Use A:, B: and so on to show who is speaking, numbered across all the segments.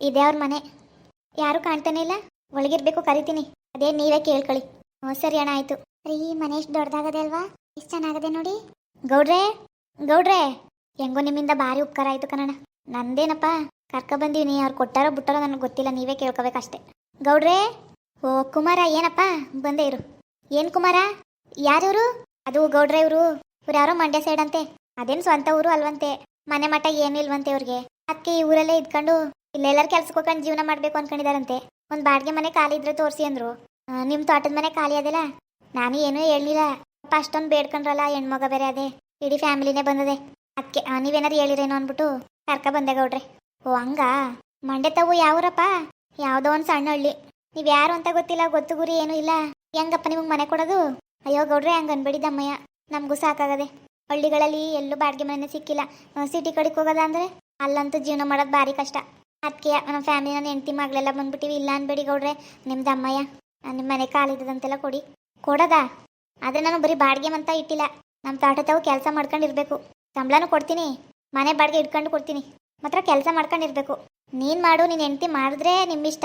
A: ಇದೇ ಅವ್ರ ಮನೆ. ಯಾರು ಕಾಣ್ತಾನೆ ಇಲ್ಲ. ಒಳಗಿರ್ಬೇಕು ಕರಿತೀನಿ. ಅದೇ ನೀವೇ ಕೇಳ್ಕೊಳ್ಳಿ. ಹ್ಞೂ, ಸರಿ ಅಣ್ಣ, ಆಯ್ತು. ರೀ ಮನೆ ಎಷ್ಟು ದೊಡ್ಡದಾಗದೆ ಅಲ್ವಾ? ಎಷ್ಟು ಚೆನ್ನಾಗದೆ ನೋಡಿ. ಗೌಡ್ರೆ ಗೌಡ್ರೆ. ಹೆಂಗೋ ನಿಮ್ಮಿಂದ ಭಾರಿ ಉಪಕಾರ ಆಯ್ತು ಕಣಣ್ಣ. ನಂದೇನಪ್ಪ? ಕರ್ಕ ಬಂದೀನಿ ಅವ್ರು ಕೊಟ್ಟಾರೋ ಬಿಟ್ಟಾರೋ ನನಗೆ ಗೊತ್ತಿಲ್ಲ. ನೀವೇ ಕೇಳ್ಕೊಬೇಕಷ್ಟೆ. ಗೌಡ್ರೆ, ಓ, ಕುಮಾರ ಏನಪ್ಪ? ಬಂದೇ ಇರು. ಏನ್ ಕುಮಾರ? ಯಾರೂರು? ಅದು ಗೌಡ್ರೆ ಇವರು. ಇವ್ರು ಯಾರೋ ಮಂಡ್ಯ ಸೈಡ್ ಅಂತೆ ಅದೇನು ಸ್ವಂತ ಊರು ಅಲ್ವಂತೆ. ಮನೆ ಮಠ ಏನು ಇಲ್ವಂತೆ ಇವ್ರಿಗೆ. ಅದಕ್ಕೆ ಈ ಊರಲ್ಲೇ ಇದ್ಕೊಂಡು ಇಲ್ಲೆಲ್ಲರ ಕೆಲ್ಸಕ್ಕೆ ಹೋಗ್ಕೊಂಡು ಜೀವನ ಮಾಡ್ಬೇಕು ಅನ್ಕೊಂಡಿದಾರಂತೆ. ಒಂದು ಬಾಡಿಗೆ ಮನೆ ಖಾಲಿ ಇದ್ರೆ ತೋರಿಸಿ ಅಂದ್ರು. ನಿಮ್ಮ ನಿಮ್ ತೋಟದ ಮನೆ ಖಾಲಿ ಅದಲ್ಲ? ನಾನು ಏನೂ ಹೇಳಿಲ್ಲ ಅಪ್ಪ ಅಷ್ಟೊಂದು ಬೇಡ್ಕೊಂಡ್ರಲ್ಲ, ಹೆಣ್ಮಗ ಬೇರೆ ಅದೇ. ಇಡೀ ಫ್ಯಾಮಿಲಿನೇ ಬಂದದೆ. ಅದಕ್ಕೆ ನೀವೇನಾರು ಹೇಳಿರೇನೋ ಅಂದ್ಬಿಟ್ಟು ಕರ್ಕ ಬಂದೆ ಗೌಡ್ರಿ. ಓ, ಹಂಗ? ಮಂಡ್ಯ ತಾವು ಯಾವೂರಪ್ಪ? ಯಾವುದೋ ಒಂದು ಸಣ್ಣ ಹಳ್ಳಿ. ನೀವು ಯಾರು ಅಂತ ಗೊತ್ತಿಲ್ಲ, ಗೊತ್ತು ಗುರಿ ಏನೂ ಇಲ್ಲ. ಹೆಂಗಪ್ಪ ನಿಮಗೆ ಮನೆ ಕೊಡೋದು? ಅಯ್ಯೋ ಗೌಡ್ರೆ, ಹಂಗ ಅನ್ಬೇಡಿದಮ್ಮಯ್ಯ ನಮಗೂ ಸಾಕಾಗದೆ. ಹಳ್ಳಿಗಳಲ್ಲಿ ಎಲ್ಲೂ ಬಾಡಿಗೆ ಮನೆ ಸಿಕ್ಕಿಲ್ಲ. ಸಿಟಿ ಕಡೆಗೆ ಹೋಗೋದ ಅಂದ್ರೆ? ಅಲ್ಲಂತೂ ಜೀವನ ಮಾಡೋದು ಭಾರಿ ಕಷ್ಟ. ಅದಕ್ಕೆ ನಮ್ಮ ಫ್ಯಾಮಿಲಿ ನನ್ನ ಹೆಂಡತಿ ಮಗಳೆಲ್ಲ ಬಂದ್ಬಿಟ್ಟಿವಿ. ಇಲ್ಲ ಅನ್ಬೇಡಿ ಗೌಡ್ರೆ, ನಿಮ್ದು ಅಮ್ಮಯ್ಯ ನಿಮ್ಮ ಮನೆ ಕಾಲಿದ್ದಂತೆಲ್ಲ ಕೊಡಿ. ಕೊಡೋದಾ? ಆದರೆ ನಾನು ಬರೀ ಬಾಡಿಗೆ ಅಂತ ಇಟ್ಟಿಲ್ಲ. ನಮ್ಮ ತೋಟ ತಾವು ಕೆಲಸ ಮಾಡ್ಕೊಂಡಿರ್ಬೇಕು. ಸಂಬಳನೂ ಕೊಡ್ತೀನಿ. ಮನೆ ಬಾಡಿಗೆ ಇಟ್ಕೊಂಡು ಕೊಡ್ತೀನಿ. ಮಾತ್ರ ಕೆಲಸ ಮಾಡ್ಕೊಂಡಿರ್ಬೇಕು. ನೀನು ಮಾಡು, ನೀನು ಹೆಂಡತಿ ಮಾಡಿದ್ರೆ ನಿಮ್ಮಿಷ್ಟ.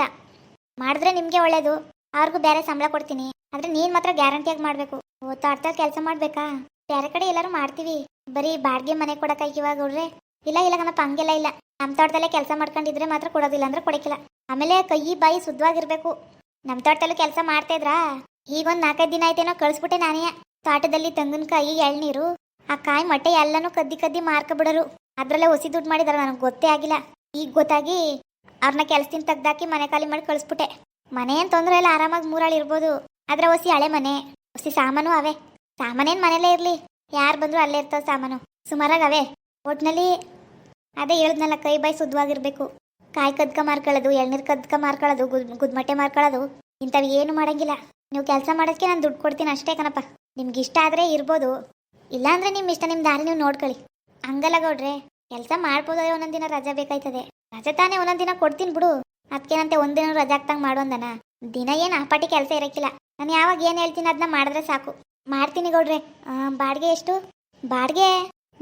A: ಮಾಡಿದ್ರೆ ನಿಮಗೆ ಒಳ್ಳೇದು. ಅವ್ರಿಗೂ ಬೇರೆ ಸಂಬಳ ಕೊಡ್ತೀನಿ. ಆದರೆ ನೀನು ಮಾತ್ರ ಗ್ಯಾರಂಟಿಯಾಗಿ ಮಾಡಬೇಕು. ಓ, ತೋಟದಾಗ ಕೆಲಸ ಮಾಡಬೇಕಾ? ಬೇರೆ ಕಡೆ ಎಲ್ಲರೂ ಮಾಡ್ತೀವಿ. ಬರೀ ಬಾಡಿಗೆ ಮನೆ ಕೊಡೋಕ್ಕಾಗಿವಾಗ ಗೌಡ್ರೆ. ಇಲ್ಲ ಇಲ್ಲ ಕಣಪ್ಪ, ಹಂಗೆಲ್ಲ ಇಲ್ಲ. ನಮ್ಮ ತೋಟದಲ್ಲೇ ಕೆಲಸ ಮಾಡ್ಕೊಂಡಿದ್ರೆ ಮಾತ್ರ ಕೊಡೋದಿಲ್ಲ ಅಂದ್ರೆ ಕೊಡೋಕ್ಕಿಲ್ಲ. ಆಮೇಲೆ ಕೈ, ಬಾಯಿ ಶುದ್ಧವಾಗಿರ್ಬೇಕು ನಮ್ಮ ತೋಟದಲ್ಲೂ ಕೆಲಸ ಮಾಡ್ತಾ ಇದ್ರಾ? ಈಗೊಂದು ನಾಲ್ಕೈದು ದಿನ ಆಯ್ತೇನೋ ಕಳಿಸ್ಬಿಟ್ಟೆ ನಾನೇ. ತೋಟದಲ್ಲಿ ತೆಂಗಿನಕಾಯಿ ಎಳ್ನೀರು, ಆ ಕಾಯಿ ಮೊಟ್ಟೆ ಎಲ್ಲನೂ ಕದ್ದಿ ಕದ್ದಿ ಮಾರ್ಕೊಬಿಡರು ಅದ್ರಲ್ಲೇ ಹೊಸಿ ದುಡ್ಡು ಮಾಡಿದಾರೆ, ನನಗೆ ಗೊತ್ತೇ ಆಗಿಲ್ಲ. ಈಗ ಗೊತ್ತಾಗಿ ಅವ್ರನ್ನ ಕೆಲ್ಸದಿಂದ ತೆಗ್ದಾಕಿ ಮನೆ ಖಾಲಿ ಮಾಡಿ ಕಳಿಸ್ಬಿಟ್ಟೆ. ಮನೆ ತೊಂದರೆ ಇಲ್ಲ, ಆರಾಮಾಗಿ ಮೂರಾಳು ಇರ್ಬೋದು. ಆದ್ರೆ ಹೊಸಿ ಹಳೆ ಮನೆ ಹೊಸಿ ಸಾಮಾನು ಅವೇ. ಸಾಮಾನೇನ್ ಮನೇಲೇ ಇರ್ಲಿ. ಯಾರು ಬಂದ್ರು ಅಲ್ಲೇ ಇರ್ತಾವ ಸಾಮಾನು. ಸುಮಾರಾಗಿ ಅವೇ. ಒಟ್ನಲ್ಲಿ ಅದೇ ಹೇಳಿದ್ನಲ್ಲ, ಕೈ ಬಾಯಿ ಶುದ್ಧವಾಗಿರ್ಬೇಕು. ಕಾಯಿ ಕದ್ಕ ಮಾರ್ಕೊಳ್ಳೋದು ಎಳ್ನೀರು ಕದ್ಕ ಮಾರ್ಕೊಳ್ಳೋದು ಗುದ್ ಗುದ್ಮಟ್ಟೆ ಮಾರ್ಕೊಳ್ಳೋದು ಇಂಥವು ಏನು ಮಾಡಂಗಿಲ್ಲ. ನೀವು ಕೆಲಸ ಮಾಡೋದಕ್ಕೆ ನಾನು ದುಡ್ಡು ಕೊಡ್ತೀನಿ ಅಷ್ಟೇ ಕಣಪ್ಪ. ನಿಮ್ಗೆ ಇಷ್ಟ ಆದರೆ ಇರ್ಬೋದು. ಇಲ್ಲಾಂದ್ರೆ ನಿಮ್ಮ ಇಷ್ಟ ನಿಮ್ಮ ದಾರಿ ನೀವು ನೋಡ್ಕೊಳ್ಳಿ. ಹಂಗಲ್ಲ ಗೌಡ್ರೆ, ಕೆಲಸ ಮಾಡ್ಬೋದು ಒಂದೊಂದು ದಿನ ರಜೆ ಬೇಕಾಯ್ತದೆ. ರಜೆ ತಾನೇ ದಿನ ಕೊಡ್ತೀನಿ ಬಿಡು. ಅದಕ್ಕೇನಂತೆ ಒಂದಿನ ರಜೆ ಆಗ್ತಂಗೆ ಮಾಡುವಂದನ ದಿನ ಏನು ಆಪಾಟಿ ಕೆಲಸ ಇರಕ್ಕಿಲ್ಲ. ನಾನು ಯಾವಾಗ ಏನು ಹೇಳ್ತೀನಿ ಅದನ್ನ ಮಾಡಿದ್ರೆ ಸಾಕು. ಮಾಡ್ತೀನಿ ಗೌಡ್ರೆ. ಬಾಡಿಗೆ ಎಷ್ಟು? ಬಾಡಿಗೆ,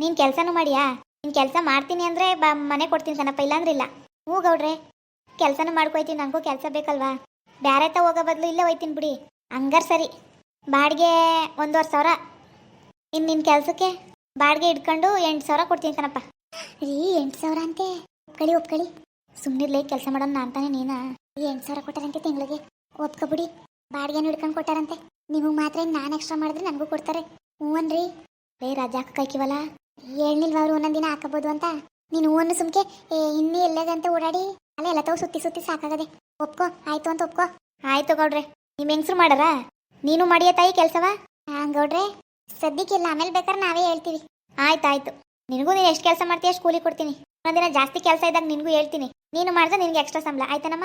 A: ನೀನು ಕೆಲಸನೂ ಮಾಡಿಯಾ? ನೀನು ಕೆಲಸ ಮಾಡ್ತೀನಿ ಅಂದರೆ ಬಾ, ಮನೆ ಕೊಡ್ತೀನಿ ಕಣಪ್ಪ, ಇಲ್ಲಾಂದ್ರೆ ಇಲ್ಲ. ಹ್ಞೂ ಗೌಡ್ರೆ, ಕೆಲಸನೂ ಮಾಡ್ಕೊಯ್ತೀನಿ ನನಗೂ ಕೆಲಸ ಬೇಕಲ್ವಾ? ಬ್ಯಾರೆ ತ ಹೋಗೋ ಬದಲು ಇಲ್ಲೇ ಹೋಯ್ತೀನಿ ಬಿಡಿ. ಹಂಗಾರೆ ಸರಿ. ಬಾಡಿಗೆ ಒಂದೂವರೆ ಸಾವಿರ. ಇನ್ನು ನಿನ್ನ ಕೆಲಸಕ್ಕೆ ಬಾಡಿಗೆ ಇಟ್ಕೊಂಡು ಎಂಟು ಸಾವಿರ ಕೊಡ್ತೀನಿ ಕಣಪ್ಪ. ರೀ, ಎಂಟು ಸಾವಿರ ಅಂತೆ. ಒಪ್ಕೊಳ್ಳಿ ಒಪ್ಕಳಿ ಸುಮ್ಮನಿರ್ಲಿ ಕೆಲಸ ಮಾಡೋಣ ಅಂತಾನೆ ನೀನಾ. ಈ ಎಂಟು ಸಾವಿರ ಕೊಟ್ಟಾರಂತೆ ತಿಂಗಳಿಗೆ. ಒಪ್ಕೊಬಿಡಿ. ಬಾಡಿಗೆನೂ ಹಿಡ್ಕೊಂಡು ಕೊಟ್ಟಾರಂತೆ. ನಿಮಗೆ ಮಾತ್ರ ನಾನು ಎಕ್ಸ್ಟ್ರಾ ಮಾಡಿದ್ರೆ ನನಗೂ ಕೊಡ್ತಾರೆ. ಹ್ಞೂ ಅನ್ರಿ ರೇ ರಜಾ ಹಾಕಕ್ಕಾಯ್ಕಿವಲ್ಲ ಹೇಳಿಲ್ವ ಅವ್ರು ಒಂದೊಂದು ದಿನ ಹಾಕಬೋದು ಅಂತ. ನೀನು ಹೂವನ್ನು ಸುಮ್ಕೆ, ಏ, ಇನ್ನೂ ಎಲ್ಲದಂತ ಓಡಾಡಿ, ಅಲ್ಲ ಎಲ್ಲ ತಾವು ಸುತ್ತಿ ಸುತ್ತಿ ಸಾಕಾಗದೆ. ಒಪ್ಕೋ, ಆಯ್ತು ಅಂತ ಒಪ್ಕೋ. ಆಯ್ತು ಗೌಡ್ರೆ ನಿಮ್ಮ ಹೆಂಗ್ಸ್ರು ಮಾಡಾರ? ನೀನು ಮಾಡಿಯ ತಾಯಿ ಕೆಲಸವ? ಹಾಂ, ಗೌಡ್ರೆ ಸದ್ಯಕ್ಕಿಲ್ಲ ಆಮೇಲೆ ಬೇಕಾದ್ರೆ ನಾವೇ ಹೇಳ್ತೀವಿ. ಆಯ್ತು ಆಯ್ತು. ನಿನಗೂ ನೀನು ಎಷ್ಟು ಕೆಲಸ ಮಾಡ್ತೀಯ ಅಷ್ಟು ಕೂಲಿ ಕೊಡ್ತೀನಿ. ಒಂದಿನ ಜಾಸ್ತಿ ಕೆಲಸ ಇದ್ದಾಗ ನಿನಗೂ ಹೇಳ್ತೀನಿ. ನೀನು ಮಾಡಿದ್ರೆ ನಿನಗೆ ಎಕ್ಸ್ಟ್ರಾ ಸಂಬಳ, ಆಯ್ತಾನಮ್ಮ?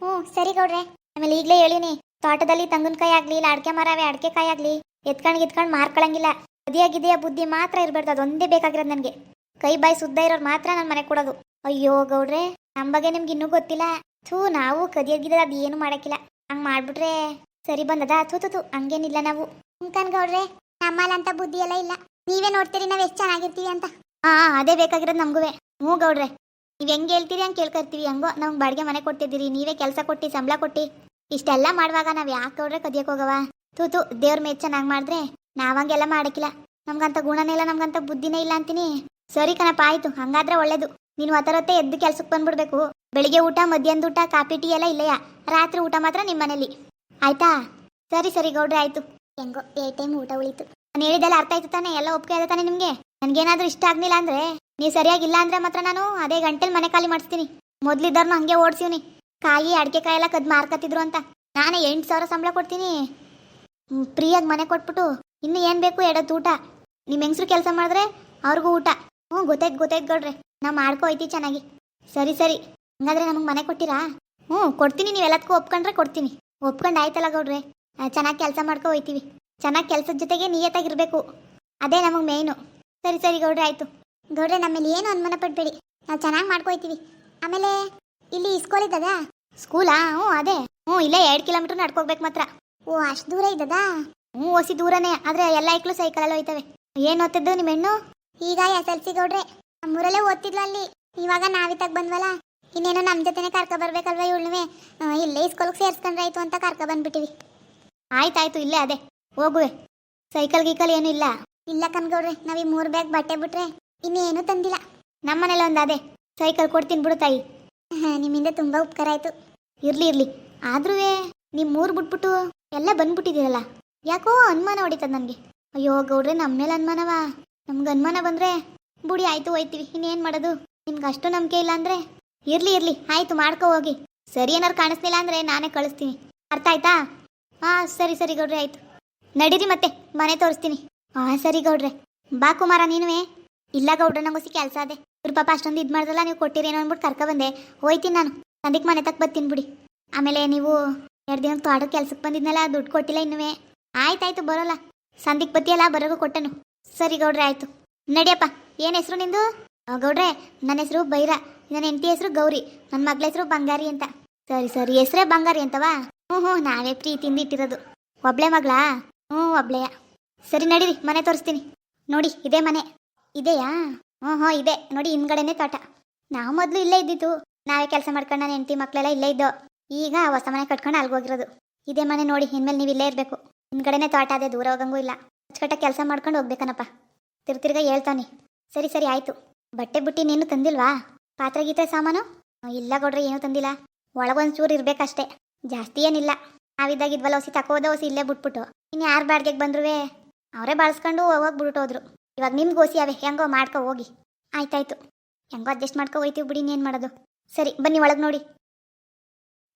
A: ಹ್ಞೂ, ಸರಿ ಗೌಡ್ರೆ. ಆಮೇಲೆ ಈಗಲೇ ಹೇಳಿನಿ. ತೋಟದಲ್ಲಿ ತೆಂಗಿನಕಾಯಿ ಆಗಲಿ, ಇಲ್ಲ ಅಡಿಕೆ ಮರವೇ ಅಡಿಕೆ ಕಾಯಿ ಆಗಲಿ. ಎತ್ಕೊಂಡು ಎತ್ಕೊಂಡು ಮಾರ್ಕೊಳಂಗಿಲ್ಲ. ಅದಿಯಾಗಿದೆಯ ಬುದ್ಧಿ? ಮಾತ್ರ ಇರಬಾರ್ದು ಅದೊಂದೇ ಬೇಕಾಗಿರೋದು ನನಗೆ. ಕೈ ಬಾಯಿ ಸುದ್ದ ಇರೋರು ಮಾತ್ರ ನನ್ನ ಮನೆ ಕೊಡೋದು. ಅಯ್ಯೋ ಗೌಡ್ರೆ ನಮ್ಮ ಬಗ್ಗೆ ನಿಮ್ಗೆ ಇನ್ನೂ ಗೊತ್ತಿಲ್ಲ. ಥೂ ನಾವು ಕದಿಯಾಗಿದ್ದ ಅದು ಏನು ಮಾಡಕ್ಕಿಲ್ಲ. ಹಂಗೆ ಮಾಡ್ಬಿಟ್ರೆ ಸರಿ ಬಂದದ? ಥೂ ಥೂ ಹಂಗೇನಿಲ್ಲ ನಾವು. ಅನ್ಕನ್ ಗೌಡ್ರೆ ನಮ್ಮಲ್ಲಂತ ಬುದ್ಧಿ ಎಲ್ಲ ಇಲ್ಲ. ನೀವೇ ನೋಡ್ತೀರಿ ನಾವು ಎಷ್ಟು ಚೆನ್ನಾಗಿರ್ತೀವಿ ಅಂತ. ಹಾ ಅದೇ ಬೇಕಾಗಿರೋದು ನಮಗೂ ಹ್ಞೂ ಗೌಡ್ರೆ ನೀವು ಹೆಂಗೆ ಹೇಳ್ತೀರಿ ಹಂಗೆ ಕೇಳ್ಕೊತೀವಿ ಹಂಗೋ ನಮ್ಗೆ ಬಾಡಿಗೆ ಮನೆ ಕೊಡ್ತಿದ್ದೀರಿ ನೀವೇ ಕೆಲಸ ಕೊಟ್ಟು ಸಂಬಳ ಕೊಟ್ಟು. ಇಷ್ಟೆಲ್ಲ ಮಾಡುವಾಗ ನಾವು ಯಾಕೆ ಗೌಡ್ರೆ ಕದಿಯಕ್ಕೆ ಹೋಗವ? ತೂತು ದೇವ್ರ ಮೇಲೆ ಚೆನ್ನಾಗಿ ಮಾಡಿದ್ರೆ ನಾವಂಗೆಲ್ಲ ಮಾಡಕ್ಕಿಲ್ಲ ನಮ್ಗಂತ ಗುಣನೇ ಇಲ್ಲ, ನಮ್ಗಂತ ಬುದ್ಧಿನೇ ಇಲ್ಲ ಅಂತೀನಿ. ಸರಿ ಕಣಪ್ಪ, ಆಯ್ತು. ಹಂಗಾದ್ರೆ ಒಳ್ಳೇದು. ನೀನು ಹೊತ್ತರತ್ತೆ ಎದ್ದು ಕೆಲ್ಸಕ್ಕೆ ಬಂದ್ಬಿಡ್ಬೇಕು. ಬೆಳಿಗ್ಗೆ ಊಟ, ಮಧ್ಯಾಹ್ನದ ಊಟ, ಕಾಫಿ, ಟೀ ಎಲ್ಲ ಇಲ್ಲಯ್ಯ? ರಾತ್ರಿ ಊಟ ಮಾತ್ರ ನಿಮ್ಮ ಮನೇಲಿ ಆಯ್ತಾ? ಸರಿ ಸರಿ ಗೌಡ್ರೆ, ಆಯ್ತು. ಹೆಂಗೋ, ಏ ಟೈಮ್ ಊಟ ಉಳಿತು. ನಾನು ಹೇಳಿದೆಲ್ಲ ಅರ್ಥ ಆಯ್ತು ತಾನೆ? ಎಲ್ಲ ಒಪ್ಪಿಗೆ ಆಯ್ತು ತಾನೆ ನಿಮಗೆ? ನನ್ಗೇನಾದ್ರೂ ಇಷ್ಟ ಆಗ್ಲಿಲ್ಲ ಅಂದ್ರೆ? ನೀವು ಸರಿಯಾಗಿಲ್ಲ ಅಂದ್ರೆ ಮಾತ್ರ ನಾನು ಅದೇ ಗಂಟೆಲಿ ಮನೆ ಖಾಲಿ ಮಾಡಿಸ್ತೀನಿ. ಮೊದಲಿದ್ದವ್ರನ್ನ ಹಂಗೆ ಓಡಿಸಿವ್ನಿ ಕಾಯಿ, ಅಡಿಕೆ ಕಾಯಿ ಎಲ್ಲ ಕದ್ದು ಮಾರ್ಕತ್ತಿದ್ರು ಅಂತ. ನಾನೇ ಎಂಟು ಸಾವಿರ ಸಂಬಳ ಕೊಡ್ತೀನಿ. ಫ್ರೀಯಾಗಿ ಮನೆ ಕೊಟ್ಬಿಟ್ಟು ಇನ್ನು ಏನು ಬೇಕು ಎಡತ್ತು ಊಟ. ನಿಮ್ಮ ಹೆಂಗಸ್ರು ಕೆಲಸ ಮಾಡಿದ್ರೆ ಅವ್ರಿಗೂ ಊಟ. ಹ್ಞೂ ಗೊತ್ತಾಯ್ತು ಗೊತ್ತಾಯ್ತು ಗೌಡ್ರೆ. ನಾವು ಮಾಡ್ಕೋ ಐತಿ ಚೆನ್ನಾಗಿ. ಸರಿ ಸರಿ. ಹಂಗಾದ್ರೆ ನಮಗೆ ಮನೆ ಕೊಟ್ಟಿರಾ? ಹ್ಞೂ ಕೊಡ್ತೀನಿ ನೀವು ಎಲ್ಲದಕ್ಕೂ ಒಪ್ಕೊಂಡ್ರೆ ಕೊಡ್ತೀನಿ. ಒಪ್ಕೊಂಡು ಆಯ್ತಲ್ಲ ಗೌಡ್ರೆ. ಚೆನ್ನಾಗಿ ಕೆಲಸ ಮಾಡ್ಕೊ ಹೋಯ್ತೀವಿ. ಚೆನ್ನಾಗಿ ಕೆಲಸದ ಜೊತೆಗೆ ನಿಯತ್ತಾಗಿರಬೇಕು ಅದೇ ನಮಗೆ ಮೇಯ್ನು. ಸರಿ ಸರಿ ಗೌಡ್ರೆ ಆಯ್ತು. ಗೌಡ್ರೆ ನಮ್ಮಲ್ಲಿ ಏನು ಅನುಮಾನ ಪಡ್ಬೇಡಿ. ನಾವು ಚೆನ್ನಾಗಿ ಮಾಡ್ಕೊಯ್ತೀವಿ ಆಮೇಲೆ ಇಲ್ಲಿ ಸ್ಕೂಲ್ ಇದ್ದದಾ? ಸ್ಕೂಲಾ? ಹ್ಞೂ ಅದೇ. ಹ್ಞೂ ಇಲ್ಲೇ ಎರಡು ಕಿಲೋಮೀಟರ್ ನಡ್ಕೋಬೇಕು ಮಾತ್ರ. ಓ ಅಷ್ಟು ದೂರ ಇದ್ದದಾ? ಹ್ಞೂ ಒಸಿ ದೂರನೇ ಆದ್ರೆ ಎಲ್ಲ ಐಕ್ಳು ಸೈಕಲಲ್ಲಿ ಹೋಯ್ತವೆ. ಏನು ಓದ್ತಿದ್ದು ನಿಮ್ಮ ಹೆಣ್ಣು? ಈಗ ಎಸ್ ಎಲ್ ಸಿ ಗೌಡ್ರೆ ನಮ್ಮೂರಲ್ಲೇ ಓದ್ತಿದ್ಲು ಅಲ್ಲಿ. ಇವಾಗ ನಾವಿತ್ತಾಗ ಬಂದ್ವಲ್ಲ ಇನ್ನೇನೋ ನಮ್ಮ ಜೊತೆನೆ ಕರ್ಕ ಬರ್ಬೇಕಲ್ವ ಇವಳುವೆ ಇಲ್ಲೇ ಇಸ್ಕೊಳಕ್ಕೆ ಸೇರಿಸ್ಕೊಂಡ್ರೆ ಆಯ್ತು ಅಂತ ಕರ್ಕ ಬಂದ್ಬಿಟ್ಟಿವಿ. ಆಯ್ತಾಯ್ತು ಇಲ್ಲೇ ಅದೇ ಹೋಗುವೆ. ಸೈಕಲ್ ಗೀಕಲ್ ಏನೂ ಇಲ್ಲ. ಇಲ್ಲ ಕನ್ಗೌಡ್ರೆ ನಾವ್ ಈ ಮೂರ್ ಬ್ಯಾಗ್ ಬಟ್ಟೆ ಬಿಟ್ರೆ ಇನ್ನೇನು ತಂದಿಲ್ಲ. ನಮ್ಮನೇಲಿ ಒಂದು ಅದೇ ಸೈಕಲ್ ಕೊಡ್ತೀನಿ ಬಿಡು ತಾಯಿ. ನಿಮ್ಮಿಂದ ತುಂಬಾ ಉಪಕಾರ ಆಯ್ತು. ಇರ್ಲಿ ಇರ್ಲಿ. ಆದ್ರೂ ನಿಮ್ಮ ಮೂರು ಬಿಟ್ಬಿಟ್ಟು ಎಲ್ಲ ಬಂದ್ಬಿಟ್ಟಿದ್ದೀರಲ್ಲ. ಯಾಕೋ ಅನುಮಾನ ಹೊಡಿತದ ನನಗೆ. ಅಯ್ಯೋ, ಗೌಡ್ರೆ ನಮ್ಮ ಮೇಲೆ ಅನುಮಾನವ? ನಮ್ಗೆ ಅನುಮಾನ ಬಂದ್ರೆ ಬುಡಿ ಆಯ್ತು ಹೋಯ್ತೀವಿ. ಇನ್ನೇನು ಮಾಡೋದು? ನಿಮ್ಗೆ ಅಷ್ಟು ನಂಬಿಕೆ ಇಲ್ಲ ಅಂದರೆ? ಇರ್ಲಿ ಇರ್ಲಿ, ಆಯ್ತು, ಮಾಡ್ಕೊ ಹೋಗಿ. ಸರಿ ಏನಾರು ಕಾಣಿಸ್ಲಿಲ್ಲ ಅಂದ್ರೆ ನಾನೇ ಕಳಿಸ್ತೀನಿ. ಅರ್ಥ ಆಯ್ತಾ? ಹಾ ಸರಿ ಸರಿ ಗೌಡ್ರೆ, ಆಯ್ತು. ನಡೀರಿ ಮತ್ತೆ, ಮನೆ ತೋರಿಸ್ತೀನಿ. ಹಾ ಸರಿ ಗೌಡ್ರೆ. ಬಾ ಕುಮಾರ, ನೀನುವೇ? ಇಲ್ಲ ಗೌಡ್ರೆ ನಂಗೊಸಿ ಕೆಲಸ ಅದೇ. ಇವ್ರ ಪಾಪ ಅಷ್ಟೊಂದು ಇದು ಮಾಡ್ದಲ್ಲ, ನೀವು ಕೊಟ್ಟಿರೇನೋ ಅಂದ್ಬಿಟ್ಟು ಕರ್ಕ ಬಂದೆ. ಹೋಯ್ತೀನಿ ನಾನು. ಸಂದಿಗೆ ಮನೆ ತಕ್ಕ ಬರ್ತೀನಿ ಬಿಡಿ. ಆಮೇಲೆ ನೀವು ಎರಡು ದಿನ ತೋಟ ಕೆಲ್ಸಕ್ಕೆ ಬಂದಿದ್ನಲ್ಲ, ದುಡ್ಡು ಕೊಟ್ಟಿಲ್ಲ ಇನ್ನುವೇ. ಆಯ್ತಾಯ್ತು, ಬರೋಲ್ಲ. ಸಂದಿಕ್ ಬತ್ತಿಯಲ್ಲ ಬರೋಗೂ ಕೊಟ್ಟನು. ಸರಿ ಗೌಡ್ರೆ, ಆಯ್ತು. ನಡಿಯಪ್ಪ, ಏನು ಹೆಸರು ನಿಂದು? ಗೌಡ್ರೆ, ನನ್ನ ಹೆಸರು ಬೈರ. ನನ್ನ ಹೆಂಡತಿ ಹೆಸರು ಗೌರಿ. ನನ್ನ ಮಗಳ ಹೆಸರು ಬಂಗಾರಿ ಅಂತ. ಸರಿ ಸರಿ, ಹೆಸರೇ ಬಂಗಾರಿ ಅಂತವಾ? ಹ್ಞೂ ಹ್ಞೂ ನಾವೇ ಪ್ರೀತಿಯಿಂದ ಇಟ್ಟಿರೋದು ಒಬ್ಳೆ ಮಗಳಾ? ಹ್ಞೂ ಒಬ್ಳೆಯ. ಸರಿ, ನಡೀರಿ, ಮನೆ ತೋರಿಸ್ತೀನಿ. ನೋಡಿ, ಇದೇ ಮನೆ. ಇದೆಯಾ? ಹ್ಞೂ ಹ್ಞೂ ಇದೆ. ನೋಡಿ, ಹಿಂದ್ಗಡೆನೆ ತೋಟ. ನಾವು ಮೊದಲು ಇಲ್ಲೇ ಇದ್ದಿತ್ತು. ನಾವೇ ಕೆಲಸ ಮಾಡ್ಕೊಂಡು ನನ್ನ ಹೆಂಡತಿ ಮಕ್ಕಳೆಲ್ಲ ಇಲ್ಲೇ ಇದ್ದೋ. ಈಗ ಹೊಸ ಮನೆ ಕಟ್ಕೊಂಡು ಅಲ್ಗೋಗಿರೋದು ಇದೇ ಮನೆ ನೋಡಿ, ಇನ್ಮೇಲೆ ನೀವು ಇಲ್ಲೇ ಇರಬೇಕು. ಹಿಂದ್ಗಡೆನೆ ತೋಟ ಅದೇ ದೂರ ಹೋಗಂಗೂ ಇಲ್ಲ. ಅಚ್ಚುಕಟ್ಟಾಗಿ ಕೆಲಸ ಮಾಡ್ಕೊಂಡು ಹೋಗ್ಬೇಕನಪ್ಪ. ತಿರ್ತಿರ್ಗ ಹೇಳ್ತಾನೆ. ಸರಿ ಸರಿ, ಆಯ್ತು. ಬಟ್ಟೆ ಬುಟ್ಟಿ ನೀನು ತಂದಿಲ್ವಾ? ಪಾತ್ರೆ ಗೀತ್ರೆ ಸಾಮಾನು? ಇಲ್ಲ ಕೊಡ್ರಿ ಏನೂ ತಂದಿಲ್ಲ. ಒಳಗೊಂಚೂರು ಇರಬೇಕಷ್ಟೇ. ಜಾಸ್ತಿ ಏನಿಲ್ಲ. ನಾವಿದ್ದಾಗಿದ್ವಲ್ಲ ಹೊಸಿ ತಕೋದ ಹೊಸಿ ಇಲ್ಲೇ ಬಿಟ್ಬಿಟ್ಟು. ಇನ್ನು ಯಾರು ಬಾಡಿಗೆಗೆ ಬಂದ್ರುವೆ? ಅವರೇ ಬಳಸ್ಕೊಂಡು ಹೋಗಿ ಬಿಟ್ಟೋದ್ರು ಇವಾಗ ನಿಮ್ಗೆ ಗೋಸಿ ಅವೆ. ಹೆಂಗೋ ಮಾಡ್ಕೊ ಹೋಗಿ. ಆಯ್ತಾಯ್ತು. ಹೆಂಗೋ ಅಡ್ಜಸ್ಟ್ ಮಾಡ್ಕೊ ಹೋಯ್ತೀವಿ ಬಿಡಿ ಇನ್ನೇನು ಮಾಡೋದು. ಸರಿ, ಬನ್ನಿ ಒಳಗೆ ನೋಡಿ.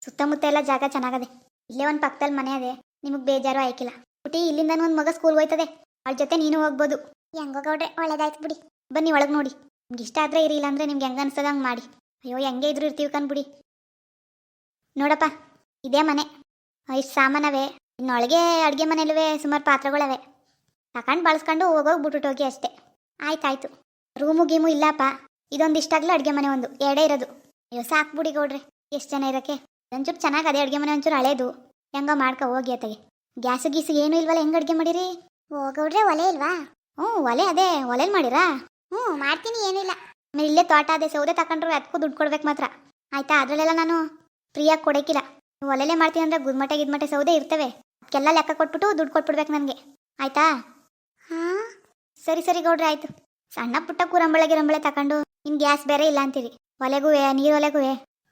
A: ಸುತ್ತಮುತ್ತ ಎಲ್ಲ ಜಾಗ ಚೆನ್ನಾಗದೆ. ಇಲ್ಲೇ ಒಂದು ಪಕ್ಕದಲ್ಲಿ ಮನೆ ಅದೇ. ನಿಮಗೆ ಬೇಜಾರು ಆಯ್ಕಿಲ್ಲ. ಪುಟಿ ಇಲ್ಲಿಂದ ಒಂದು ಮಗ ಸ್ಕೂಲ್ ಹೋಯ್ತದೆ. ಅವ್ಳ ಜೊತೆ ನೀನು ಹೋಗ್ಬೋದು. ಹೆಂಗೋ ಗೌಡ್ರೆ, ಒಳ್ಳೇದಾಯ್ತು ಬಿಡಿ. ಬನ್ನಿ ಒಳಗೆ ನೋಡಿ. ನಿಮ್ಗೆ ಇಷ್ಟ ಆದ್ರೆ ಇರಿ ಅಂದರೆ ನಿಮ್ಗೆ ಹೆಂಗೆ ಅನ್ಸದ ಹಂಗೆ ಮಾಡಿ. ಅಯ್ಯೋ, ಹೆಂಗೆ ಇದ್ರು ಇರ್ತೀವಿ ಕಣ್ಬಿಡಿ. ನೋಡಪ್ಪ, ಇದೇ ಮನೆ. ಇಷ್ಟು ಸಾಮಾನವೇ. ಇನ್ನೊಳಗೆ ಅಡುಗೆ ಮನೆಯಲ್ಲೂ ಸುಮಾರು ಪಾತ್ರೆಗಳವೆ. ತಕೊಂಡು ಬಳಸ್ಕೊಂಡು ಹೋಗೋಗಿ ಬಿಟ್ಬಿಟ್ಟು ಹೋಗಿ ಅಷ್ಟೇ. ಆಯ್ತಾಯ್ತು. ರೂಮು ಗೀಮು ಇಲ್ಲಪ್ಪ. ಇದೊಂದು ಇಷ್ಟಾಗ್ಲೂ ಅಡುಗೆ ಮನೆ ಒಂದು. ಎರಡೇ ಇರೋದು. ಅಯ್ಯೋ, ಸಾಕು ಬಿಡಿ ಗೌಡ್ರೆ. ಎಷ್ಟು ಜನ ಇರೋಕ್ಕೆ ಒಂಚೂರು ಚೆನ್ನಾಗಿ ಅದೇ ಅಡುಗೆ ಮನೆ, ಒಂಚೂರು ಹಳೇದು. ಹೆಂಗೋ ಮಾಡ್ಕ ಹೋಗಿ ಅತ್ತಗೆ. ಗ್ಯಾಸ್ ಗೀಸು ಏನೂ ಇಲ್ವಲ್ಲ ಹೆಂಗೆ ಅಡುಗೆ ಮಾಡಿರಿ? ಓ ಗೌಡ್ರೆ ಒಲೆ ಇಲ್ವಾ? ಹ್ಞೂ ಒಲೆ ಅದೇ ಒಲೆಲಿ ಮಾಡಿರಾ? ಹ್ಞೂ ಮಾಡ್ತೀನಿ ಏನಿಲ್ಲ ಆಮೇಲೆ ಇಲ್ಲೇ ತೋಟ ಅದೇ ಸೌದೆ ತಕೊಂಡ್ರು ಅದಕ್ಕೂ ದುಡ್ಡು ಕೊಡ್ಬೇಕು ಮಾತ್ರ. ಆಯ್ತಾ? ಅದರಲ್ಲೆಲ್ಲ ನಾನು ಫ್ರೀಯಾಗಿ ಕೊಡೋಕ್ಕಿಲ್ಲ. ಒಲೆಲೇ ಮಾಡ್ತೀನಿ ಅಂದ್ರೆ ಗುದ್ಮಟೆ ಗಿದ್ಮಟೆ ಸೌದೆ ಇರ್ತವೆ. ಅದಕ್ಕೆಲ್ಲ ಲೆಕ್ಕ ಕೊಟ್ಬಿಟ್ಟು ದುಡ್ಡು ಕೊಟ್ಬಿಡ್ಬೇಕು ನನಗೆ. ಆಯ್ತಾ? ಹಾಂ? ಸರಿ ಸರಿ ಗೌಡ್ರೆ ಆಯ್ತು. ಸಣ್ಣ ಪುಟ್ಟ ಕೂರಂಬಳೆ ಗಿರಂಬಳೆ ತಕೊಂಡು ಇನ್ನು ಗ್ಯಾಸ್ ಬೇರೆ ಇಲ್ಲ ಅಂತೀರಿ. ಒಲೆಗೂ ನೀರು ಒಲೆಗೂ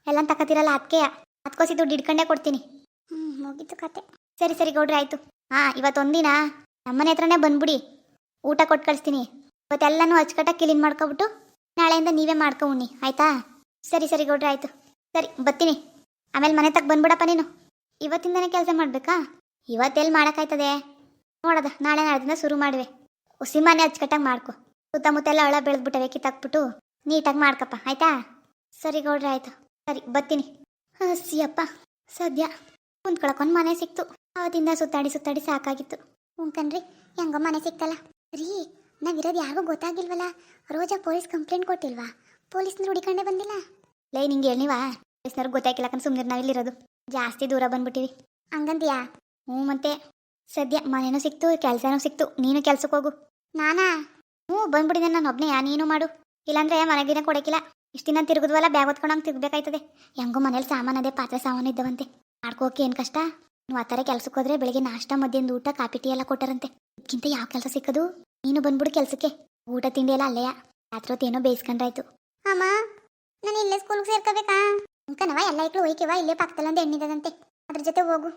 A: ಎಲ್ಲ ತಕತಿರಲ್ಲ ಅದಕ್ಕೆ ಅದಕ್ಕೋಸಿ ದುಡ್ಡು ಇಟ್ಕೊಂಡೇ ಕೊಡ್ತೀನಿ. ಹ್ಞೂ ಮುಗೀತು ಕತೆ. ಸರಿ ಸರಿ ಗೌಡ್ರೆ, ಆಯ್ತು. ಹಾಂ, ಇವತ್ತೊಂದಿನ ನಮ್ಮನೆ ಹತ್ರನೇ ಬಂದ್ಬಿಡಿ. ಊಟ ಕೊಟ್ಟು ಕಳಿಸ್ತೀನಿ. ಇವತ್ತೆಲ್ಲನೂ ಅಚ್ಚುಕಟ್ಟಾಗಿ ಕ್ಲೀನ್ ಮಾಡ್ಕೊಬಿಟ್ಟು ನಾಳೆಯಿಂದ ನೀವೇ ಮಾಡ್ಕೊಂಡಿ ಆಯಿತಾ? ಆಯ್ತಾ ಸರಿ ಸರಿ ಗೌಡ್ರೆ, ಆಯ್ತು. ಸರಿ, ಬರ್ತೀನಿ. ಆಮೇಲೆ ಮನೆ ತಕ್ಕ ಬಂದ್ಬಿಡಪ್ಪ ನೀನು. ಇವತ್ತಿಂದನೇ ಕೆಲಸ ಮಾಡಬೇಕಾ? ಇವತ್ತೆಲ್ಲಿ ಮಾಡೋಕ್ಕಾಯ್ತದೆ? ನೋಡದ, ನಾಳೆ ನಾಳೆದಿಂದ ಶುರು ಮಾಡುವೆ. ಹುಸಿ ಮನೆ ಅಚ್ಚುಕಟ್ಟಾಗಿ ಮಾಡ್ಕೊ. ಸುತ್ತಮುತ್ತ ಎಲ್ಲ ಒಳ ಬೆಳೆದ್ಬಿಟ್ಟವೆ, ಕಿತ್ತಾಕ್ಬಿಟ್ಟು ನೀಟಾಗಿ ಮಾಡ್ಕಪ್ಪ, ಆಯ್ತಾ? ಸರಿ ಗೌಡ್ರೆ, ಆಯ್ತು. ಸರಿ, ಬರ್ತೀನಿ. ಹಸಿಯಪ್ಪ ಸದ್ಯ. ಕುಂತ್ಕೊಳಕೊಂದು ಮನೆ ಸಿಕ್ತು. ಅವತ್ತಿಂದ ಸುತ್ತಾಡಿ ಸುತ್ತಾಡಿ ಸಾಕಾಗಿತ್ತು. ಉಂಕನ್ರಿ, ಹೆಂಗೋ ಮನೆ ಸಿಕ್ತಲ್ಲ. ರೀ, ನಾವಿರೋದು ಯಾರಿಗೂ ಗೊತ್ತಾಗಿಲ್ವಲ್ಲ. ರೋಜಾ ಪೊಲೀಸ್ ಕಂಪ್ಲೇಂಟ್ ಕೊಟ್ಟಿಲ್ವಾ? ಪೊಲೀಸ್ನ ಹುಡಿಕೊಂಡೇ ಬಂದಿಲ್ಲ. ಲೈ, ನಿಂಗೆ ಹೇಳಿವಾ ಪೊಲೀಸ್ನವ್ರಿಗೆ ಗೊತ್ತಾಗಿಲ್ಲ ಕಣ್ ಸುಮ್ಮನೆ ನಾವಿಲ್ಲಿರೋದು. ಜಾಸ್ತಿ ದೂರ ಬಂದ್ಬಿಟ್ಟಿವಿ. ಹಂಗಂತೀಯಾ ಹ್ಞೂ ಮತ್ತೆ. ಸದ್ಯ ಮನೇನೂ ಸಿಕ್ತು, ಕೆಲಸನೂ ಸಿಕ್ತು. ನೀನು ಕೆಲ್ಸಕ್ಕೆ ಹೋಗು. ನಾನಾ? ಹ್ಞೂ ಬಂದ್ಬಿಟ್ಟಿದ್ದೆ ನಾನು ಒಬ್ಬನೇ ನೀನು ಮಾಡು. ಇಲ್ಲಾಂದ್ರೆ ಮನೆಗಿನ ಕೊಡಕ್ಕಿಲ್ಲ ಇಷ್ಟು ದಿನ ತಿರುಗಿದ್ವಲ್ಲ ಬ್ಯಾಗ್ ಹೊತ್ಕೊಂಡು ಹಂಗೆ ತಿರ್ಬೇಕಾಯ್ತದೆ ಹೆಂಗೋ ಮನೇಲಿ ಸಾಮಾನು ಅದೇ, ಪಾತ್ರೆ ಸಾಮಾನು ಇದ್ದವಂತೆ. ಮಾಡ್ಕೋಕೆ ಏನು ಕಷ್ಟ? ನೀವು ಆ ಥರ ಕೆಲ್ಸಕ್ಕೆ ಹೋದ್ರೆ ಬೆಳಗ್ಗೆ ನಾಷ್ಟ, ಮಧ್ಯಾಹ್ನದ ಊಟ ಕಾಪಿ ಟೀ ಎಲ್ಲ ಕೊಟ್ಟಾರಂತೆ. ಇದಕ್ಕಿಂತ ಯಾವ ಕೆಲಸ ಸಿಕ್ಕದು? ನೀನು ಬಂದ್ಬಿಡು ಕೆಲಸಕ್ಕೆ. ಊಟ, ತಿಂಡಿ ಎಲ್ಲ ಅಲ್ಲೆಯ ರಾತ್ರಿ ಏನೋ ಬೇಯಿಸ್ಕೊಂಡ್ರಾಯ್ತು ಅಮ್ಮ, ನಾನು ಇಲ್ಲೇ ಸ್ಕೂಲ್ಗೆ ಸೇರ್ಕೋಬೇಕಾ? ಅಂಕನವ, ಎಲ್ಲ ಇಕ್ಳು ಹೋಯ್ಕೆವ, ಇಲ್ಲೇ ಪಕ್ಕದಲ್ಲೊಂದು ಹೆಣ್ಣಿದದಂತೆ ಅದ್ರ ಜೊತೆ ಹೋಗು.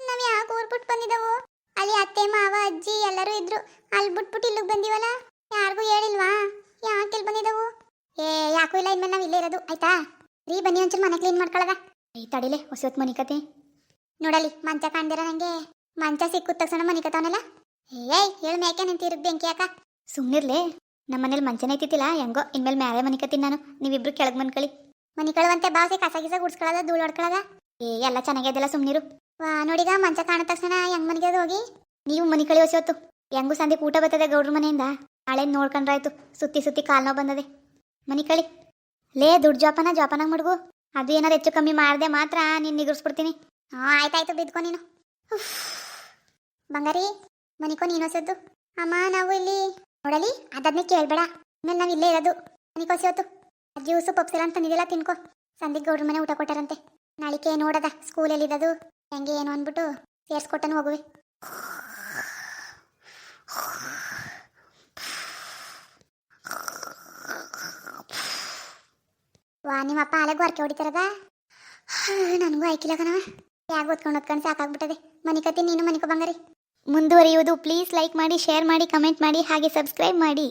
A: ನಾವು ಯಾಕೆ ಊರ್ಬಿಟ್ಟು ಬಂದಿದ್ದವು ಅಲ್ಲಿ ಅತ್ತೆ, ಮಾವ, ಅಜ್ಜಿ ಎಲ್ಲರೂ ಇದ್ರು. ಅಲ್ಲಿ ಬಿಟ್ಬಿಟ್ಟು ಇಲ್ಲಿಗೆ ಬಂದಿವಲ್ಲ? ಯಾರಿಗೂ ಹೇಳಿಲ್ವಾ? ಯಾಕೆ ಇಲ್ಲಿ ಬಂದಿದ್ದವು ಏ, ಯಾಕೂ ಇಲ್ಲ, ಇನ್ಮೇಲೆ ನಾವು ಇಲ್ಲೇ ಇರೋದು. ಆಯ್ತಾ? ರೀ, ಬನ್ನಿ ಒಂಚೂರು ಮನೆ ಕ್ಲೀನ್ ಮಾಡ್ಕೊಳ್ಳದ ಈ ತಡಿಲೆ, ಹೊಸತ್ ಮನಿಕತೆ. ನೋಡಲಿ ಮಂಚ ಕಾಣ್ದಿರ ನಂಗೆ. ಮಂಚ ಸಿಕ್ಕಿದ ತಕ್ಷಣ ಮನಿಕತಾವನಲ್ಲ. ಏಯ್ ಹೇಳು ಮೇಕೆ ನಿಂತಿರು ಬೆಂಕಿ ಯಾಕ ಸುಮ್ಮನಿರ್ಲೆ ನಮ್ಮ ಮನೇಲಿ ಮಂಚನೇ ಐತಿತ್ತಿಲ್ಲ ಹೆಂಗೋ, ಇನ್ಮೇಲೆ ಮ್ಯಾಲೆ ಮನಿಕತ್ತೀನಿ ನಾನು. ನೀವಿಬ್ರು ಕೆಳಗೆ ಮನ್ಕಳಿ. ಮನಿ ಕಳುವಂತೆ ಬಾಸಿ ಕಸ ಗಿಸ ಗುಡ್ಸ್ಕೊಳದ, ಧೂಳು ಹೊಡ್ಕೊಳ್ಳೋದ ಏ, ಎಲ್ಲ ಚೆನ್ನಾಗಿದೆಲ್ಲ ಸುಮ್ಮನಿರು ವಾ, ನೋಡಿಗ ಮಂಚ ಕಾಣಿದ ತಕ್ಷಣ ಹೆಂಗ್ ಮನೆಗೆ ಹೋಗಿ? ನೀವು ಮನಿ ಕಳಿ ಹೊಸತ್ತು. ಹೆಂಗೂ ಸಂದಿ ಊಟ ಬರ್ತದೆ ಗೌಡ್ರ ಮನೆಯಿಂದ? ನಾಳೆ ನೋಡ್ಕೊಂಡ್ರಾಯ್ತು. ಸುತ್ತಿ ಸುತ್ತಿ ಕಾಲ್ ನೋವು ಬಂದದೆ. ಮನಿ ಕಳಿ ಲೇ, ದುಡ್ಡು ಜೋಪಾನ, ಜೋಪಾನಾಗ ಮಡ್ಗು. ಅದು ಏನಾರು ಹೆಚ್ಚು ಕಮ್ಮಿ ಮಾಡಿದೆ ಮಾತ್ರ ನೀನು ನಿಗರ್ಸ್ಬಿಡ್ತೀನಿ. ಹಾಂ ಆಯ್ತಾಯ್ತು, ಬಿದ್ಕೊ ನೀನು. ಬಂಗಾರಿ, ಮನಿಕೋ ನೀನು ಸದ್ದು. ಅಮ್ಮ, ನಾವು ಇಲ್ಲಿ ನೋಡಲಿ? ಅದನ್ನೇ ಕೇಳಬೇಡ. ಆಮೇಲೆ ನಾವು ಇಲ್ಲೇ ಇರೋದು. ಮನಿಕೋಸಿ ಹೊತ್ತು ಜ್ಯೂಸು, ಪಪ್ಸಿಲ್ಲ ಅಂತ ತಂದಿದ್ದೆಲ್ಲ ತಿನ್ಕೋ. ಸಂದಿಗ್ ಗೌಡ್ರ ಮನೆ ಊಟ ಕೊಟ್ಟಾರಂತೆ. ನಾಳಿಕೆ ನೋಡದ ಸ್ಕೂಲಲ್ಲಿ ಇದ್ದದು ಹೆಂಗೆ ಏನು ಅಂದ್ಬಿಟ್ಟು ಸೇರ್ಸ್ಕೊಟ್ಟನು ಹೋಗುವೆ. ನಿಮ್ಮಪ್ಪ ಅಲೆಗೂ ಅರ್ಕೆ ಹೊಡಿತಾರದ ನನಗೂ ಆಯ್ಕಿಲ್ಲ ಕಣವ. ಯಾಕೆ ಓದ್ಕೊಂಡು ಓದ್ಕೊಂಡು ಸಾಕಾಗ್ಬಿಟ್ಟದೆ? ಮನಿಕತಿ ನೀನು ಮನಿಕೋ ಬಂಗಾರಿ. ಮುಂದುವರಿಯುವುದು ಪ್ಲೀಸ್ ಲೈಕ್ ಮಾಡಿ ಶೇರ್ ಮಾಡಿ ಕಮೆಂಟ್ ಮಾಡಿ, ಹಾಗೆ ಸಬ್ಸ್ಕ್ರೈಬ್ ಮಾಡಿ.